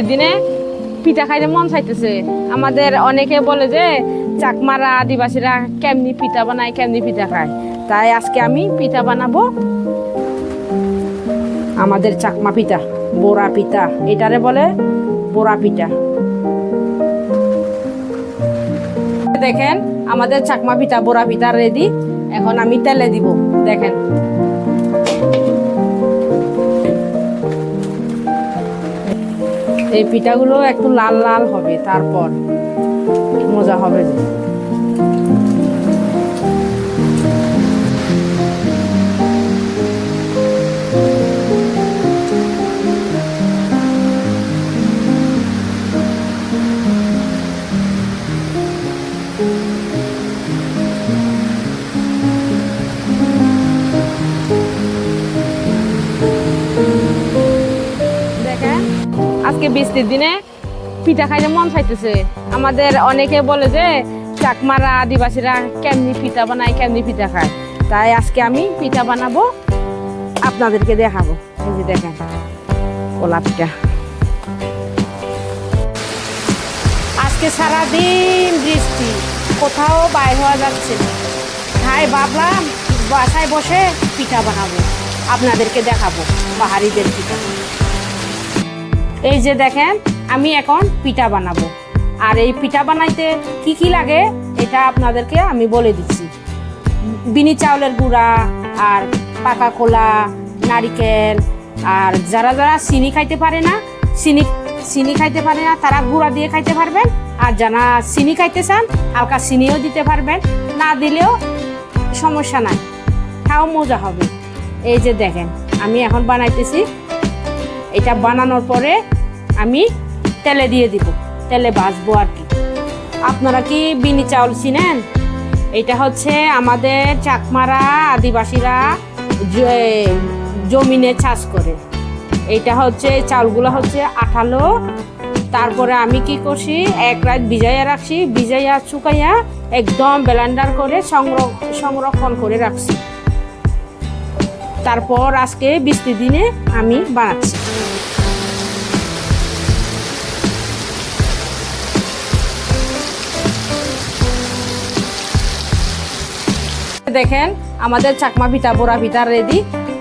বৃষ্টির দিনে পিঠা খাইতে মন চাইতেছে। আমাদের অনেকে বলে যে, চাকমারা আদিবাসীরা কেমনি পিঠা বানায়, কেমনি পিঠা খায়। তাই আজকে আমি পিঠা বানাবো আমাদের চাকমা পিঠা বোরা পিঠা। এটারে বলে বোরা পিঠা। দেখেন, আমাদের চাকমা পিঠা বোরা পিঠা রেডি এখন আমি তেলে দিব। দেখেন। এই পিঠাগুলো একটু লাল লাল হবে তারপর মজা হবে। আজকে বৃষ্টির দিনে পিঠা খাইতে মন চাইতেছে। আমাদের অনেকে বলে যে, চাকমারা আদিবাসীরা কেমনি পিঠা বানায়, কেমনি পিঠা খায়। তাই আজকে আমি পিঠা বানাবো। আপনাদেরকে দেখাবো। এই যে দেখেন কলা পিঠা। আজকে সারাদিন বৃষ্টি, কোথাও বাইর হওয়া যাচ্ছে না। তাই ভাবলাম, বাসায় বসে পিঠা বানাবো। আপনাদেরকে দেখাবো বাহারিদের পিঠা। এই যে দেখেন, আমি এখন পিঠা বানাবো। আর এই পিঠা বানাইতে কি কি লাগে, এটা আপনাদেরকে আমি বলে দিচ্ছি। বিনি চাউলের গুঁড়া, আর পাকা কলা নারিকেল, আর যারা যারা চিনি খাইতে পারে না, চিনি চিনি খাইতে পারে না, তারা গুঁড়া দিয়ে খাইতে পারবেন। আর যারা চিনি খাইতে চান, হালকা চিনিও দিতে পারবেন। না দিলেও সমস্যা নাই তাও মজা হবে। এই যে দেখেন, আমি এখন বানাইতেছি এটা বানানোর পরে আমি তেলে দিয়ে দিব। তেলে ভাজবো আর কি। আপনারা কি বিনি চাউল চিনেন? এটা হচ্ছে আমাদের চাকমারা আদিবাসীরা জমিনে চাষ করে। এইটা হচ্ছে, চাউলগুলো হচ্ছে আঠালো। তারপরে আমি কি করছি, এক রাত ভিজাইয়া রাখছি, ভিজাইয়া, শুকাইয়া একদম ব্লেন্ডার করে সংর- সংরক্ষণ করে রাখছি। তারপর আজকে বৃষ্টির দিনে আমি বানাচ্ছি। দেখেন, আমাদের চাকমা পিঠা বোরা পিঠা রেডি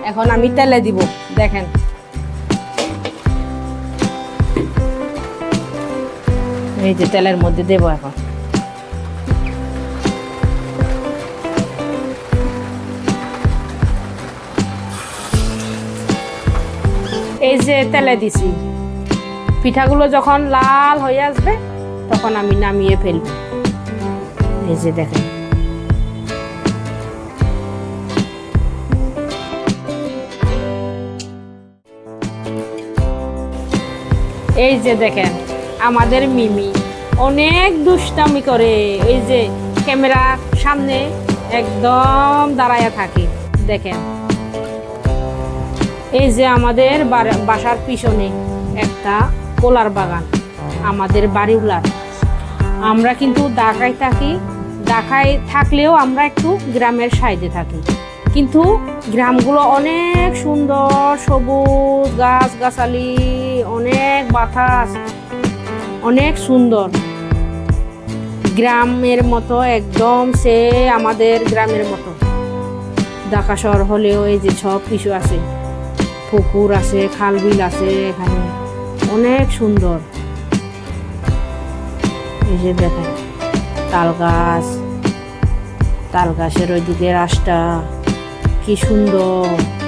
এখন আমি তেলে দিব, দেখেন। এই যে তেলের মধ্যে দেবো এখন। এই যে তেলে দিছি। পিঠাগুলো যখন লাল হয়ে আসবে, তখন আমি নামিয়ে ফেলব। এই যে দেখেন। এই যে দেখেন, আমাদের মিমি অনেক দুষ্টামি করে। এই যে ক্যামেরা সামনে একদম দাঁড়ায়া থাকে। দেখেন, এই যে আমাদের বাসার পিছনে একটা কোলার বাগান, আমাদের বাড়িওলার আমরা কিন্তু ঢাকায় থাকি, ঢাকায় থাকলেও আমরা একটু গ্রামের সাইডে থাকি। কিন্তু গ্রামগুলো অনেক সুন্দর, সবুজ গাছ গাছালি অনেক বাতাস, অনেক সুন্দর। গ্রামের মতো, একদম সে আমাদের গ্রামের মতো। ঢাকা শহর হলেও এই যে সব কিছু আছে, পুকুর আছে খাল বিল আছে এখানে, অনেক সুন্দর। এই যে দেখেন, তাল গাছ, তাল গাছের ওইদিকে রাস্তা। কি সুন্দর।